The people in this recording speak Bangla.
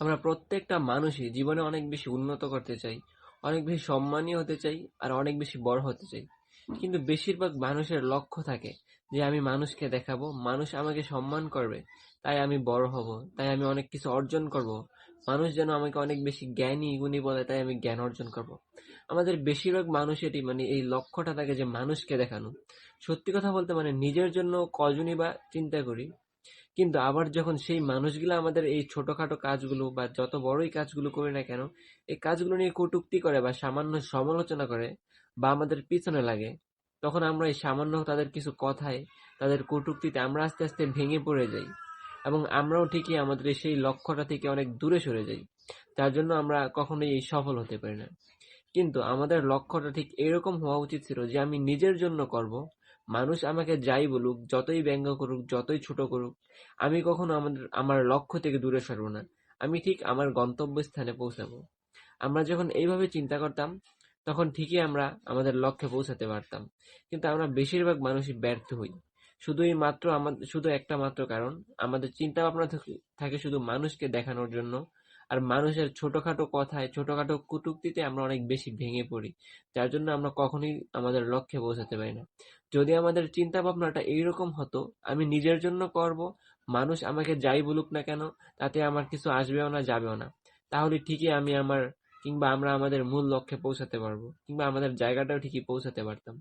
আমরা প্রত্যেকটা মানুষই জীবনে অনেক বেশি উন্নত করতে চাই, অনেক বেশি সম্মানী হতে চাই আর অনেক বেশি বড় হতে চাই। কিন্তু বেশিরভাগ মানুষের লক্ষ্য থাকে যে আমি মানুষকে দেখাবো, মানুষ আমাকে সম্মান করবে, তাই আমি বড় হব, তাই আমি অনেক কিছু অর্জন করব। মানুষ যেন আমাকে অনেক বেশি জ্ঞানী গুণী বলে তাই আমি জ্ঞান অর্জন করব। আমাদের বেশিরভাগ মানুষেরই মানে এই লক্ষ্যটা থাকে যে মানুষকে দেখানো। সত্যি কথা বলতে মানে নিজের জন্য কজনই বা চিন্তা করি কিন্তু আবার যখন সেই মানুষগুলো আমাদের এই ছোটখাটো কাজগুলো বা যত বড়ই কাজগুলো করি না কেন, এই কাজগুলো নিয়ে কটূক্তি করে বা সামান্য সমালোচনা করে বা আমাদের পিছনে লাগে, তখন আমরা এই সামান্য তাদের কিছু কথায়, তাদের কটূক্তিতে আমরা আস্তে আস্তে ভেঙে পড়ে যাই এবং আমরাও ঠিকই আমাদের সেই লক্ষ্যটা থেকে অনেক দূরে সরে যাই। যার জন্য আমরা কখনোই এই সফল হতে পারি না। কিন্তু আমাদের লক্ষ্যটা ঠিক এরকম হওয়া উচিত ছিল যে আমি নিজের জন্য করব মানুষ আমাকে যাই বলুক, যতই ব্যঙ্গ করুক, যতই ছোট করুক, আমি কখনো আমাদের, আমার লক্ষ্য থেকে দূরে সরব না। আমি ঠিক আমার গন্তব্যস্থানে পৌঁছাবো। আমরা যখন এইভাবে চিন্তা করতাম, তখন ঠিকই আমরা আমাদের লক্ষ্যে পৌঁছাতে পারতাম। কিন্তু আমরা বেশিরভাগ মানুষই ব্যর্থ হই। শুধুই মাত্র আমাদের শুধু একটা মাত্র কারণ, আমাদের চিন্তা ভাবনা থাকে শুধু মানুষকে দেখানোর জন্য আর মানুষের ছোটখাটো কথায়, ছোটখাটো কটূক্তিতে আমরা অনেক বেশি ভেঙে পড়ি, যার জন্য আমরা কখনোই আমাদের লক্ষ্যে পৌঁছাতে পারি না। যদি আমাদের চিন্তা ভাবনাটা এইরকম হতো, আমি নিজের জন্য করব, মানুষ আমাকে যাই বলুক না কেন, তাতে আমার কিছু আসবেও না, যাবেও না। তাহলে ঠিকই আমি আমার, কিংবা আমরা আমাদের মূল লক্ষ্যে পৌঁছাতে পারব, কিংবা আমাদের জায়গাটাও ঠিকই পৌঁছাতে পারতাম।